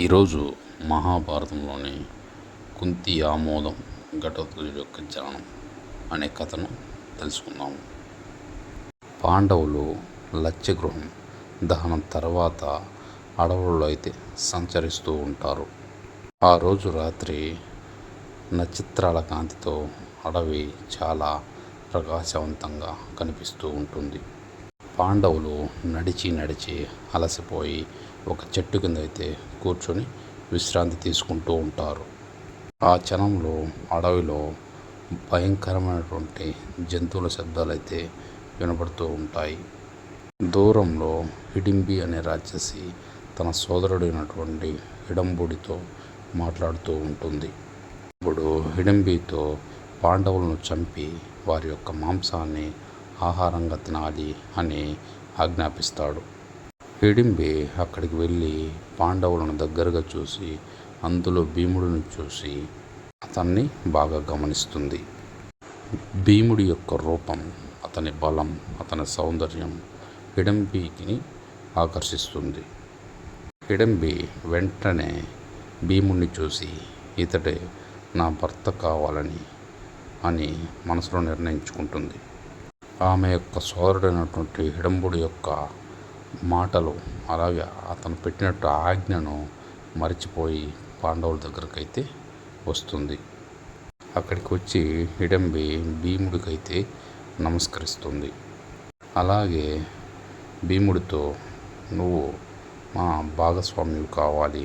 ఈరోజు మహాభారతంలోని కుంతి ఆమోదం ఘటోత్కచుడి యొక్క జననం అనే కథను తెలుసుకుందాము పాండవులు లక్ష్యగృహం దహనం తర్వాత అడవుల్లో అయితే సంచరిస్తూ ఉంటారు. ఆ రోజు రాత్రి నక్షత్రాల కాంతితో అడవి చాలా ప్రకాశవంతంగా కనిపిస్తూ ఉంటుంది. పాండవులు నడిచి నడిచి అలసిపోయి ఒక చెట్టు కింద అయితే కూర్చొని విశ్రాంతి తీసుకుంటూ ఉంటారు. ఆ క్షణంలో అడవిలో భయంకరమైనటువంటి జంతువుల శబ్దాలు అయితే వినపడుతూ ఉంటాయి. దూరంలో హిడింబి అనే రాక్షసి తన సోదరుడైనటువంటి హిడంబుడితో మాట్లాడుతూ ఉంటుంది. ఇప్పుడు హిడంబితో పాండవులను చంపి వారి యొక్క మాంసాన్ని ఆహారంగా తినాలి అని ఆజ్ఞాపిస్తాడు. హిడింబి అక్కడికి వెళ్ళి పాండవులను దగ్గరగా చూసి అందులో భీముడిని చూసి అతన్ని బాగా గమనిస్తుంది. భీముడి యొక్క రూపం అతని బలం అతని సౌందర్యం హిడంబిని ఆకర్షిస్తుంది. హిడంబి వెంటనే భీముడిని చూసి ఇతడే నా భర్త కావాలని అని మనసులో నిర్ణయించుకుంటుంది. ఆమె యొక్క సోదరుడైనటువంటి హిడంబుడి యొక్క మాటలు అలాగే అతను పెట్టినట్టు ఆజ్ఞను మర్చిపోయి పాండవుల దగ్గరకైతే వస్తుంది. అక్కడికి వచ్చి హిడంబి భీముడికైతే నమస్కరిస్తుంది. అలాగే భీముడితో నువ్వు మా భాగస్వామ్యం కావాలి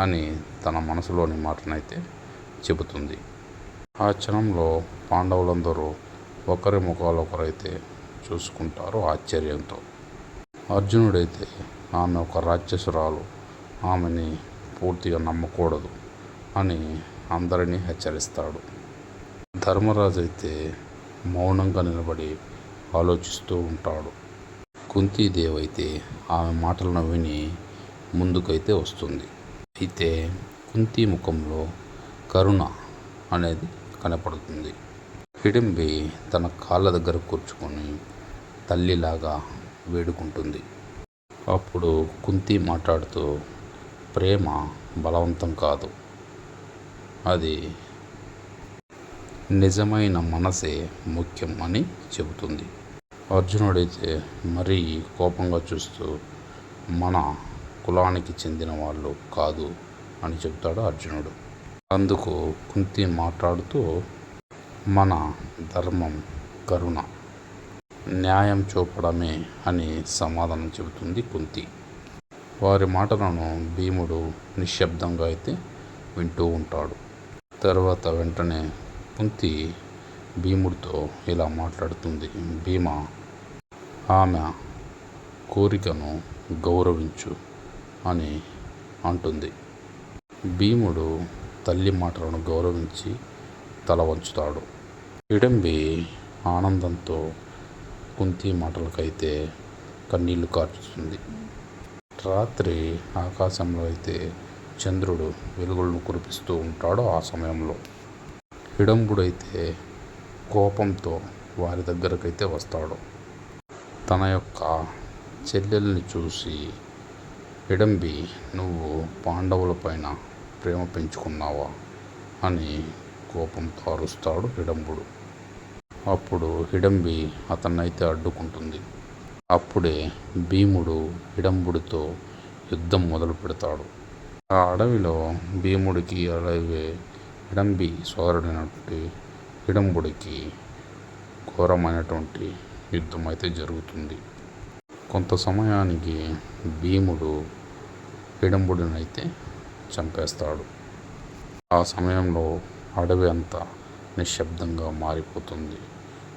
అని తన మనసులోని మాటనైతే చెబుతుంది. ఆ క్షణంలో పాండవులందరూ ఒకరి ముఖాలు ఒకరైతే చూసుకుంటారు ఆశ్చర్యంతో. అర్జునుడైతే ఆమె ఒక రాక్షసురాలు ఆమెని పూర్తిగా నమ్మకూడదు అని అందరినీ హెచ్చరిస్తాడు. ధర్మరాజు అయితే మౌనంగా నిలబడి ఆలోచిస్తూ ఉంటాడు. కుంతీదేవి అయితే ఆమె మాటలను విని ముందుకైతే వస్తుంది. అయితే కుంతి ముఖంలో కరుణ అనేది కనపడుతుంది. హిడింబి తన కాళ్ళ దగ్గర కూర్చుకొని తల్లిలాగా వేడుకుంటుంది. అప్పుడు కుంతి మాట్లాడుతూ ప్రేమ బలవంతం కాదు. అది నిజమైన మనసే ముఖ్యం అని చెబుతుంది. అర్జునుడైతే మరీ కోపంగా చూస్తూ మన కులానికి చెందిన వాళ్ళు కాదు అని చెబుతాడు అర్జునుడు. అందుకు కుంతి మాట్లాడుతూ మన ధర్మం కరుణ న్యాయం చూపడమే అని సమాధానం చెబుతుంది కుంతి. వారి మాటలను భీముడు నిశ్శబ్దంగా అయితే వింటూ ఉంటాడు. తర్వాత వెంటనే కుంతి భీముడితో ఇలా మాట్లాడుతుంది. భీమ ఆమె కోరికను గౌరవించు అని అంటుంది. భీముడు తల్లి మాటలను గౌరవించి తల వంచుతాడు. హిడంబి ఆనందంతో కుంతి మాటలకైతే కన్నీళ్ళు కార్చుతుంది. రాత్రి ఆకాశంలో అయితే చంద్రుడు వెలుగులను కురిపిస్తూ ఉంటాడు ఆ సమయంలో. హిడంబుడైతే కోపంతో వారి దగ్గరకైతే వస్తాడు. తన యొక్క చెల్లెల్ని చూసి హిడంబి నువ్వు పాండవులపైన ప్రేమ పెంచుకున్నావా? అని కోపంతో అరుస్తాడు హిడంబుడు అప్పుడు హిడంబి అతన్నైతే అడ్డుకుంటుంది. అప్పుడే భీముడు హిడంబుడితో యుద్ధం మొదలు పెడతాడు. ఆ అడవిలో భీముడికి అలాగే హిడంబి సోదరుడైనటువంటి హిడంబుడికి ఘోరమైనటువంటి యుద్ధం అయితే జరుగుతుంది. కొంత సమయానికి భీముడు హిడంబుడినైతే చంపేస్తాడు. ఆ సమయంలో అడవి అంతా నిశ్శబ్దంగా మారిపోతుంది.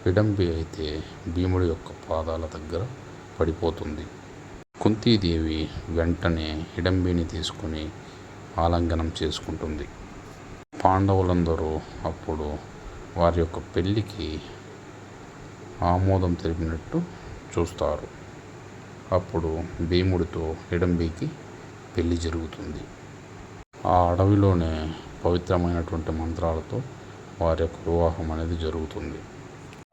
హిడంబి అయితే భీముడి యొక్క పాదాల దగ్గర పడిపోతుంది. కుంతీదేవి వెంటనే హిడంబిని తీసుకుని ఆలంగనం చేసుకుంటుంది. పాండవులందరూ అప్పుడు వారి యొక్క పెళ్ళికి ఆమోదం తెలిపినట్టు చూస్తారు. అప్పుడు భీముడితో హిడంబికి పెళ్ళి జరుగుతుంది. ఆ అడవిలోనే పవిత్రమైనటువంటి మంత్రాలతో వారి యొక్క వివాహం అనేది జరుగుతుంది.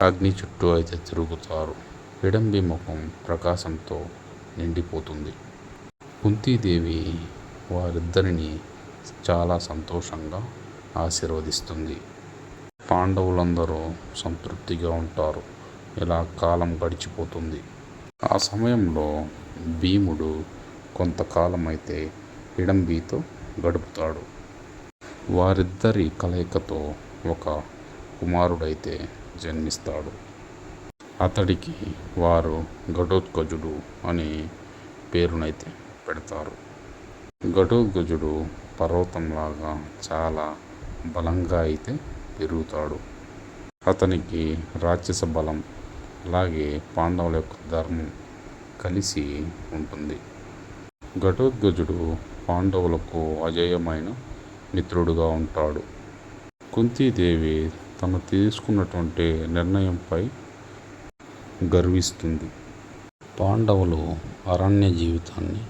అగ్ని చుట్టూ అయితే తిరుగుతారు. హిడంబి ముఖం ప్రకాశంతో నిండిపోతుంది. కుంతీదేవి వారిద్దరిని చాలా సంతోషంగా ఆశీర్వదిస్తుంది. పాండవులందరూ సంతృప్తిగా ఉంటారు. ఇలా కాలం గడిచిపోతుంది. ఆ సమయంలో భీముడు కొంతకాలం అయితే హిడంబితో గడుపుతాడు. వారిద్దరి కలయికతో ఒక కుమారుడైతే జన్మిస్తాడు. అతడికి వారు ఘటోత్కజుడు అనే పేరునైతే పెడతారు. ఘటోత్కజుడు పర్వతంలాగా చాలా బలంగా అయితే పెరుగుతాడు. అతనికి రాక్షస బలం అలాగే పాండవుల యొక్క ధర్మం కలిసి ఉంటుంది. ఘటోద్గజుడు పాండవులకు అజేయమైన మిత్రుడుగా ఉంటాడు. కుంతీదేవి తను తీసుకున్నటువంటి నిర్ణయంపై గర్విస్తుంది. పాండవులు అరణ్య జీవితాన్ని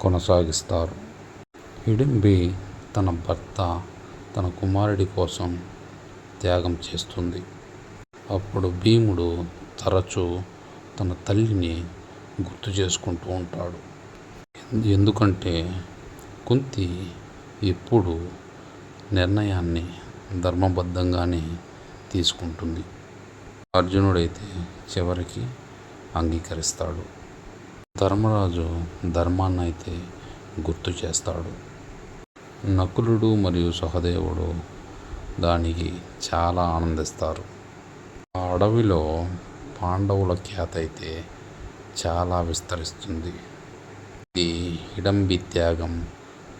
కొనసాగిస్తారు. హిడింబి తన భర్త తన కుమారుడి కోసం త్యాగం చేస్తుంది. అప్పుడు భీముడు తరచూ తన తల్లిని గుర్తు చేసుకుంటూ ఉంటాడు. ఎందుకంటే కుంతి ఎప్పుడు నిర్ణయాన్ని ధర్మబద్ధంగానే తీసుకుంటుంది. అర్జునుడైతే చివరికి అంగీకరిస్తాడు. ధర్మరాజు ధర్మాన్ని అయితే గుర్తు చేస్తాడు. నకులుడు మరియు సహదేవుడు దానికి చాలా ఆనందిస్తారు. ఆ అడవిలో పాండవుల ఖ్యాత అయితే చాలా విస్తరిస్తుంది. ఇది హిడంబి త్యాగం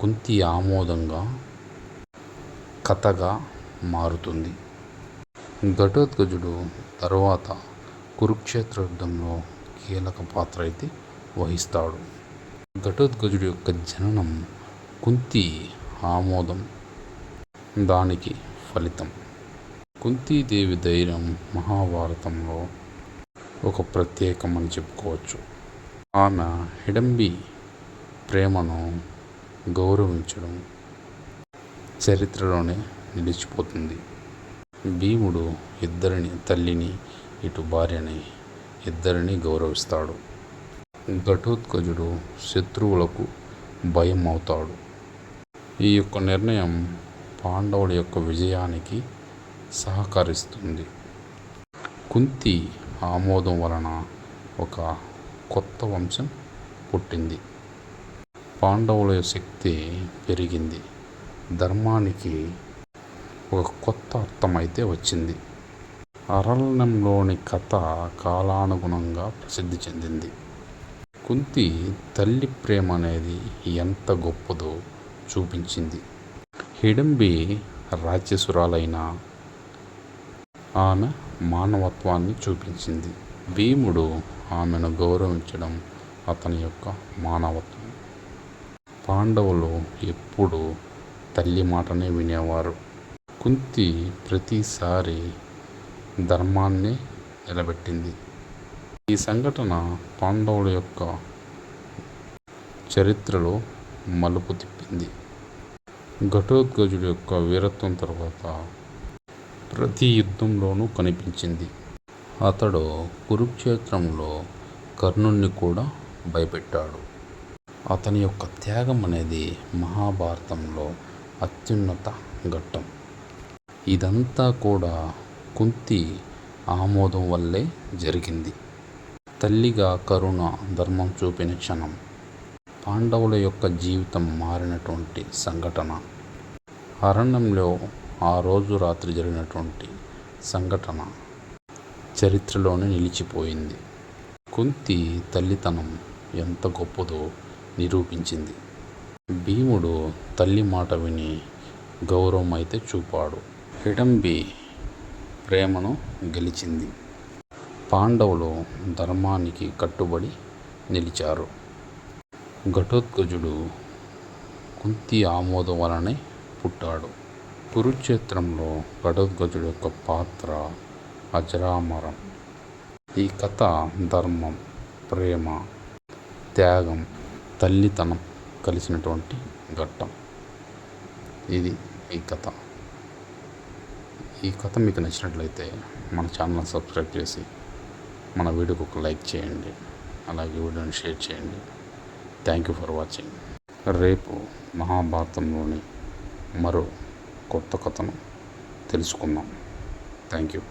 కుంతి ఆమోదంగా కథగా మారుతుంది. ఘటోత్కచుడు తర్వాత కురుక్షేత్ర యుద్ధంలో కీలక పాత్ర అయితే వహిస్తాడు. ఘటోత్కచుడి యొక్క జననం కుంతి ఆమోదం. దానికి ఫలితం కుంతీదేవి ధైర్యం మహాభారతంలో ఒక ప్రత్యేకమని చెప్పుకోవచ్చు. ఆమె హిడంబి ప్రేమను గౌరవించడం చరిత్రలోనే నిలిచిపోతుంది. భీముడు ఇద్దరిని తల్లిని ఇటు భార్యని ఇద్దరిని గౌరవిస్తాడు. ఘటోత్కజుడు శత్రువులకు భయం అవుతాడు ఈ యొక్క నిర్ణయం పాండవుల యొక్క విజయానికి సహకరిస్తుంది. కుంతి ఆమోదం వలన ఒక కొత్త వంశం పుట్టింది. పాండవుల శక్తి పెరిగింది. ధర్మానికి ఒక కొత్త అర్థం అయితే వచ్చింది. అరణ్యంలోని కథ కాలానుగుణంగా ప్రసిద్ధి చెందింది. కుంతి తల్లి ప్రేమ అనేది ఎంత గొప్పదో చూపించింది. హిడంబి రాజ్యసురాలైన ఆమె మానవత్వాన్ని చూపించింది. భీముడు ఆమెను గౌరవించడం అతని యొక్క మానవత్వం. పాండవులు ఎప్పుడు తల్లి మాటనే వినేవారు. కుంతి ప్రతిసారి ధర్మాన్ని నిలబెట్టింది. ఈ సంఘటన పాండవుల యొక్క చరిత్రలో మలుపు తిప్పింది. ఘటోత్కచుడి యొక్క వీరత్వం తర్వాత ప్రతి యుద్ధంలోనూ కనిపించింది. అతడు కురుక్షేత్రంలో కర్ణుణ్ణి కూడా భయపెట్టాడు. అతని యొక్క త్యాగం అనేది మహాభారతంలో అత్యున్నత ఘట్టం. ఇదంతా కూడా కుంతి ఆమోదం వల్లే జరిగింది. తల్లిగా కరుణ ధర్మం చూపిన క్షణం పాండవుల యొక్క జీవితం మారినటువంటి సంఘటన అరణ్యంలో ఆ రోజు రాత్రి జరిగినటువంటి సంఘటన చరిత్రలోనే నిలిచిపోయింది. కుంతి తల్లితనం ఎంత గొప్పదో నిరూపించింది. భీముడు తల్లి మాట విని గౌరవం అయితే చూపాడు. హిడంబి ప్రేమను గెలిచింది. పాండవులు ధర్మానికి కట్టుబడి నిలిచారు. ఘటోత్కచుడు కుంతి ఆమోదం వలనే పుట్టాడు. కురుక్షేత్రంలో ఘటోత్కచుడు యొక్క పాత్ర అజరామరం. ఈ కథ ధర్మం ప్రేమ త్యాగం తల్లితనం కలిసినటువంటి ఘట్టం. ఇది ఈ కథ. ఈ కథ మీకు నచ్చినట్లయితే మన ఛానల్ సబ్స్క్రైబ్ చేసి మన వీడియోకి ఒక లైక్ చేయండి. అలాగే వీడియోని షేర్ చేయండి. థ్యాంక్ యూ ఫర్ వాచింగ్ రేపు మహాభారతంలోని మరో కొత్త కథను తెలుసుకుందాం. Thank you